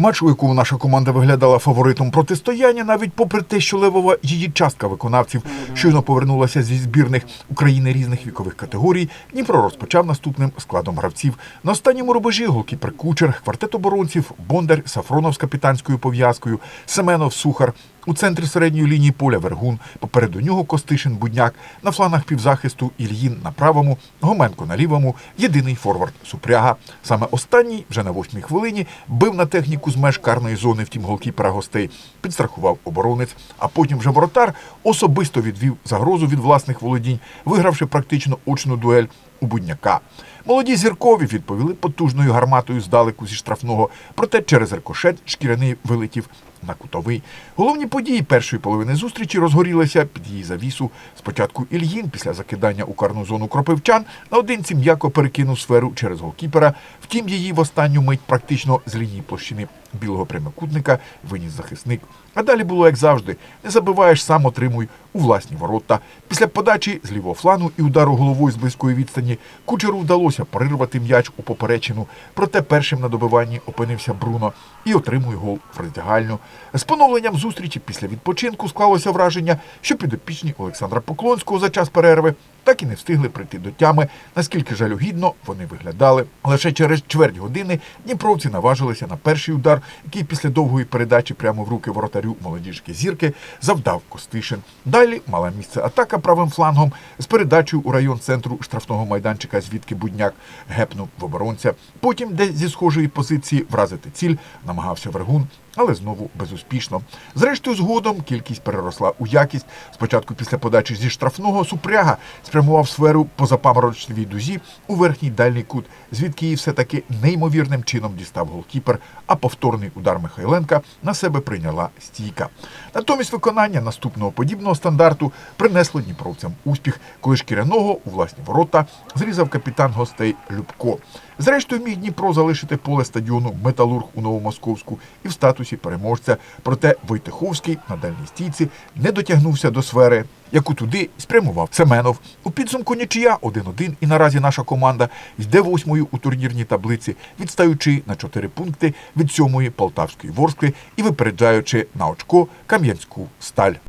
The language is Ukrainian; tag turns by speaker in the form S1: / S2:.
S1: Матч, у якому наша команда виглядала фаворитом протистояння, навіть попри те, що левова її частка виконавців щойно повернулася зі збірних України різних вікових категорій, Дніпро розпочав наступним складом гравців. На останньому рубежі голкіпер Кучер, квартет оборонців, Бондар, Сафронов з капітанською пов'язкою, Семенов, Сухар. У центрі середньої лінії поля Вергун, попереду нього Костишин, Будняк, на флангах півзахисту Ільїн на правому, Гоменко на лівому, єдиний форвард Супряга. Саме останній, вже на восьмій хвилині, бив на техніку з меж карної зони, втім голкіпера гостей, підстрахував оборонець, а потім вже воротар особисто відвів загрозу від власних володінь, вигравши практично очну дуель у Будняка. Молоді зіркові відповіли потужною гарматою здалеку зі штрафного, проте через рикошет шкіряний вилетів на кутовий. Головні події першої половини зустрічі розгорілися під її завісу. Спочатку Ільїн після закидання у карну зону кропивчан наодинці м'яко перекинув сферу через голкіпера. Втім, її в останню мить практично з лінії площини білого прямокутника виніс захисник. А далі було як завжди: не забиваєш, сам отримуй у власні ворота. Після подачі з лівого флану і удару головою з близької відстані кучеру вдалося перервати м'яч у поперечину. Проте першим на добиванні опинився Бруно і отримує гол в роздягальню. З поновленням зустрічі після відпочинку склалося враження, що підопічні Олександра Поклонського за час перерви так і не встигли прийти до тями, наскільки жалюгідно вони виглядали. Лише через чверть години дніпровці наважилися на перший удар, який після довгої передачі прямо в руки воротарю молодіжки зірки завдав Костишин. Далі мала місце атака правим флангом з передачею у район центру штрафного майданчика, звідки Будняк гепнув в оборонця. Потім, де зі схожої позиції вразити ціль, намагався Вергун, але знову безуспішно. Зрештою, згодом кількість переросла у якість. Спочатку після подачі зі штрафного супряга спрямував сферу по запаморочливій дузі у верхній дальній кут, звідки її все-таки неймовірним чином дістав голкіпер, а повторний удар Михайленка на себе прийняла стійка. Натомість виконання наступного подібного стандарту принесло дніпровцям успіх, коли шкіряного у власні ворота зрізав капітан гостей Любко. Зрештою, міг Дніпро залишити поле стадіону Металург у Новомосковську і в статусі переможця. Проте Войтиховський на дальній стійці не дотягнувся до сфери, яку туди спрямував Семенов. У підсумку нічия 1-1, і наразі наша команда йде восьмою у турнірній таблиці, відстаючи на 4 пункти від сьомої Полтавської Ворскли і випереджаючи на очко Кам'янську сталь.